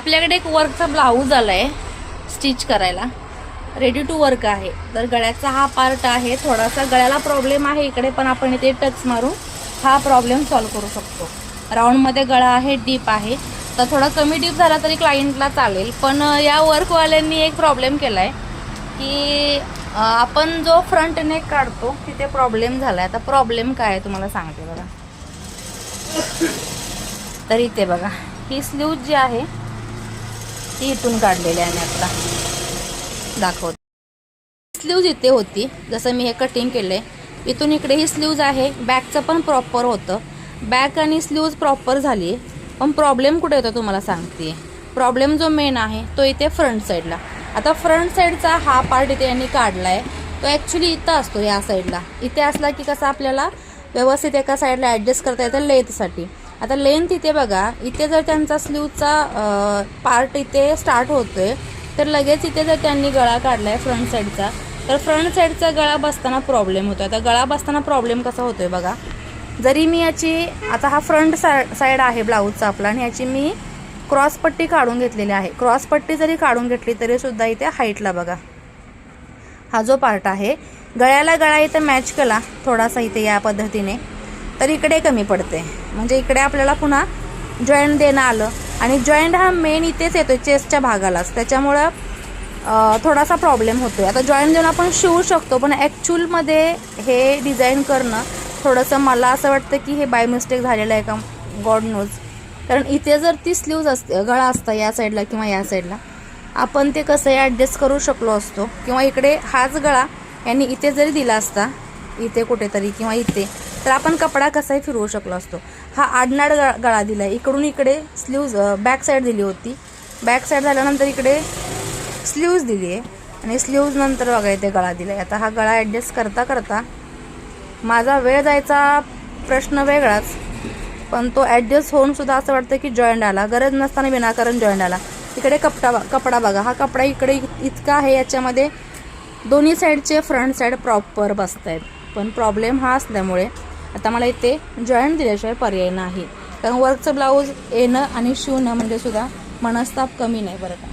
आपल्याकडे एक वर्कचा ब्लाऊज आला आहे स्टिच करायला. रेडी टू वर्क आहे. तर गळ्याचा हा पार्ट आहे. थोडासा गळ्याला प्रॉब्लेम आहे इकडे पण आपण इथे टच मारून हा प्रॉब्लेम सॉल्व्ह करू शकतो. राऊंडमध्ये गळा आहे डीप आहे. तर थोडा कमी डीप झाला तरी क्लायंटला चालेल. पण या वर्कवाल्यांनी एक प्रॉब्लेम केला आहे की आपण जो फ्रंट नेक काढतो तिथे प्रॉब्लेम झाला आहे आता प्रॉब्लेम काय आहे तुम्हाला सांगते बघा. तर इथे बघा. ही स्लीव जी आहे ती इथून काढलेली आहे मी आता. दाखवते. स्लीव्ज इथे होती. जसं मी हे कटिंग केलंय. इथून इकडे ही स्लीव्ज आहे. बॅकचं पण प्रॉपर होतं. बॅक आणि स्लीव्ज प्रॉपर झाली. पण प्रॉब्लेम कुठे येतो तुम्हाला सांगते. प्रॉब्लेम जो मेन आहे तो इथे फ्रंट साईडला आता फ्रंट साईडचा हा पार्ट इथे यांनी काढलाय. तो ॲक्च्युली इथं असतो या साईडला इथे असला की कसं आपल्याला व्यवस्थित एका साईडला ॲडजस्ट करता येतं लेथसाठी आता लेंथ इथे बघा इथे जर त्यांचा स्लीवचा पार्ट इथे स्टार्ट होतोय तर लगेच इथे जर त्यांनी गळा काढलाय फ्रंट साईडचा तर फ्रंट साईडचा गळा बसताना प्रॉब्लेम होतोय. आता गळा बसताना प्रॉब्लेम कसा होतोय बघा. जरी मी याची आता हा फ्रंट साईड आहे ब्लाऊजचा आपला आणि याची मी क्रॉस पट्टी काढून घेतलेली आहे. क्रॉस पट्टी जरी काढून घेतली तरी सुद्धा इथे हाईटला बघा. हा जो पार्ट आहे गळ्याला गळा इथं मॅच केला थोडासा इथे या पद्धतीने. तर इकडे कमी पडते. म्हणजे इकडे आपल्याला पुन्हा जॉईंट देणं आलं. आणि जॉईंट हा मेन इथेच येतो चेस्टच्या भागालाच. त्याच्यामुळं थोडासा प्रॉब्लेम होतो आता जॉईंट देऊन आपण शिवू शकतो पण ॲक्च्युअलमध्ये हे डिझाईन करणं थोडंसं मला असं वाटतं की हे बाय मिस्टेक झालेलं आहे का? गॉड नोज कारण इथे जर ती स्लीव्ज असते गळा असता या साईडला किंवा या साईडला आपण ते कसंही ॲडजस्ट करू शकलो असतो. किंवा इकडे हाच गळा यांनी इथे जरी दिला असता इथे कुठेतरी किंवा इथे तर आपण कपडा कसाही फिरवू शकलो असतो. हा आडनाड गळा गळा दिला आहे इकडून इकडे स्लीव्ज बॅक साईड दिली होती. बॅक साईड झाल्यानंतर इकडे स्लीव्ज दिली आहे. आणि स्लीव्ज नंतर बघा इथे गळा दिला आहे आता हा गळा ॲडजस्ट करता करता माझा वेळ जायचा प्रश्न वेगळाच पण तो ॲडजस्ट होऊन सुद्धा असं वाटतं की जॉईंट आला. गरज नसताना विनाकारण जॉईंट आला. इकडे कपडा कपडा बघा. हा कपडा इकडे इतका आहे याच्यामध्ये दोन्ही साईडचे फ्रंट साईड प्रॉपर बसत आहेत पण प्रॉब्लेम हा असल्यामुळे आता मला इथे जॉईंट दिल्याशिवाय पर्याय नाही. कारण वर्कचं ब्लाऊज येणं आणि शिवणं म्हणजे सुद्धा मनस्ताप कमी नाही बरं का.